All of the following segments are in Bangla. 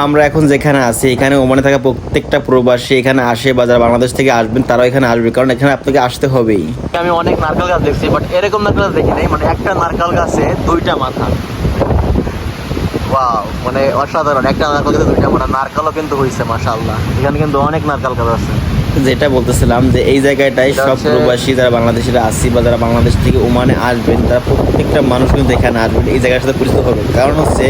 আমরা এখন যেখানে আছি এখানে ওমানে থাকা প্রত্যেকটা প্রবাসী এখানে আসে বা যারা বাংলাদেশ থেকে আসবেন তারাও এখানে আসবে। কারণ এখানে আপনাকে আসতে হবেই। আমি অনেক নারকেল গাছ দেখছি বাট এরকম নারকেল গাছ দেখি নাই মানে একটা নারকেল গাছে দুইটা মাথা। ওয়াও মানে অসাধারণ একটা নারকেল গাছে দুইটা মাথা নারকেলও কিন্তু হয়েছে মাশাআল্লাহ। এখানে কিন্তু অনেক নারকেল গাছ আছে। যেটা বলতেছিলাম যে এই জায়গাটায় সব প্রবাসী যারা বাংলাদেশিরা আসি বা যারা বাংলাদেশ থেকে ওমানে আসবেন তারা প্রত্যেকটা মানুষ কিন্তু এখানে আসবেন। এই জায়গার সাথে পরিচিত হবে কারণ হচ্ছে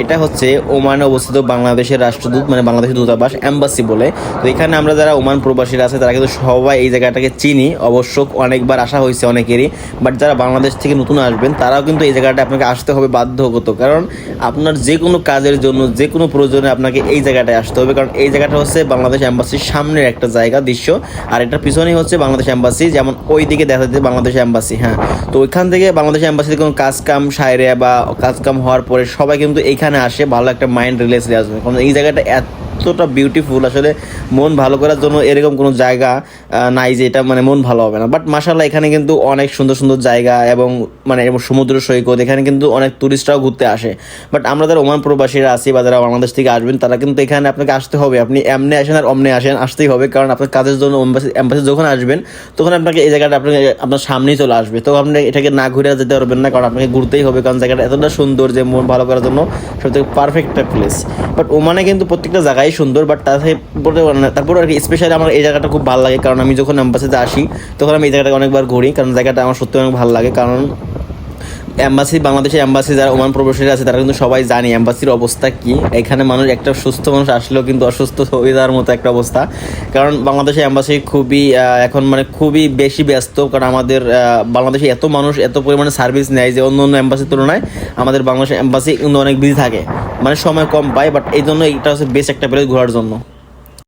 এটা হচ্ছে ওমানে অবস্থিত বাংলাদেশের রাষ্ট্রদূত মানে বাংলাদেশের দূতাবাস, এম্বাসি বলে। তো এখানে আমরা যারা ওমান প্রবাসীরা আছে, তারা কিন্তু সবাই এই জায়গাটাকে চিনি। অবশ্য অনেকবার আসা হয়েছে অনেকেরই বাট যারা বাংলাদেশ থেকে নতুন আসবেন, তারাও কিন্তু এই জায়গাটা আপনাকে আসতে হবে বাধ্যগত। কারণ আপনার যে কোনো কাজের জন্য যে কোনো প্রয়োজনে আপনাকে এই জায়গাটায় আসতে হবে। কারণ এই জায়গাটা হচ্ছে বাংলাদেশ এম্বাসির সামনের একটা জায়গা, দৃশ্য। আর এটার পিছনেই হচ্ছে বাংলাদেশ এম্বাসি, যেমন ওই দিকে দেখা যাচ্ছে বাংলাদেশ এম্বাসি হ্যাঁ। তো ওইখান থেকে বাংলাদেশ এম্বাসিতে কোনো কাজ কাম সাইরে বা কাজ কাম হওয়ার পরে সবাই কিন্তু এইখানে আসে ভালো একটা মাইন্ড রিলেক্স আসবে। কারণ এই জায়গাটা এতটা বিউটিফুল আসলে মন ভালো করার জন্য এরকম কোনো জায়গা নাই যে এটা মানে মন ভালো হবে না। বাট মাসাল্লাহ এখানে কিন্তু অনেক সুন্দর সুন্দর জায়গা এবং মানে সমুদ্র সৈকত, এখানে কিন্তু অনেক টুরিস্টরাও ঘুরতে আসে। বাট আমরা যারা ওমান প্রবাসীরা আছি বা যারা বাংলাদেশ থেকে আসবেন, তারা কিন্তু এখানে আপনাকে আসতে হবে। আপনি এমনি আসেন আর অমনে আসেন, আসতেই হবে। কারণ আপনার কাজের জন্য এম্বাসি যখন আসবেন, তখন আপনাকে এই জায়গাটা আপনাকে, আপনার সামনেই চলে আসবে। তো আপনি এটাকে না ঘুরে যেতে পারবেন না, কারণ আপনাকে ঘুরতেই হবে। কারণ জায়গাটা এতটা সুন্দর যে মন ভালো করার জন্য সবথেকে পারফেক্ট একটা প্লেস বাট ওমানে কিন্তু প্রত্যেকটা জায়গায় সুন্দর বাট তারপরে তারপরে আর কি স্পেশালি আমার এই জায়গাটা খুব ভালো লাগে, কারণ আমি যখন অ্যাম্বাসিতে আসি, তখন আমি এই জায়গাটা অনেকবার ঘুরি, কারণ জায়গাটা আমার সত্যি অনেক ভালো লাগে, কারণ অ্যাম্বাসি বাংলাদেশের অ্যাম্বাসি যারা ওমান প্রবাসীরা আছে, তারা কিন্তু সবাই জানে অ্যাম্বাসির অবস্থা কি। এখানে মানুষ, একটা সুস্থ মানুষ আসলেও কিন্তু অসুস্থ হয়ে যাওয়ার মতো একটা অবস্থা। কারণ বাংলাদেশের অ্যাম্বাসি খুবই এখন মানে খুবই বেশি ব্যস্ত, কারণ আমাদের বাংলাদেশে এত মানুষ এত পরিমাণে সার্ভিস নেয় যে অন্য অন্য অ্যাম্বাসির তুলনায় আমাদের বাংলাদেশের অ্যাম্বাসি কিন্তু অনেক বিজি থাকে। মানে সময় কম পায় বাট এই জন্য এটা হচ্ছে বেস্ট একটা প্লেস ঘোরার জন্য।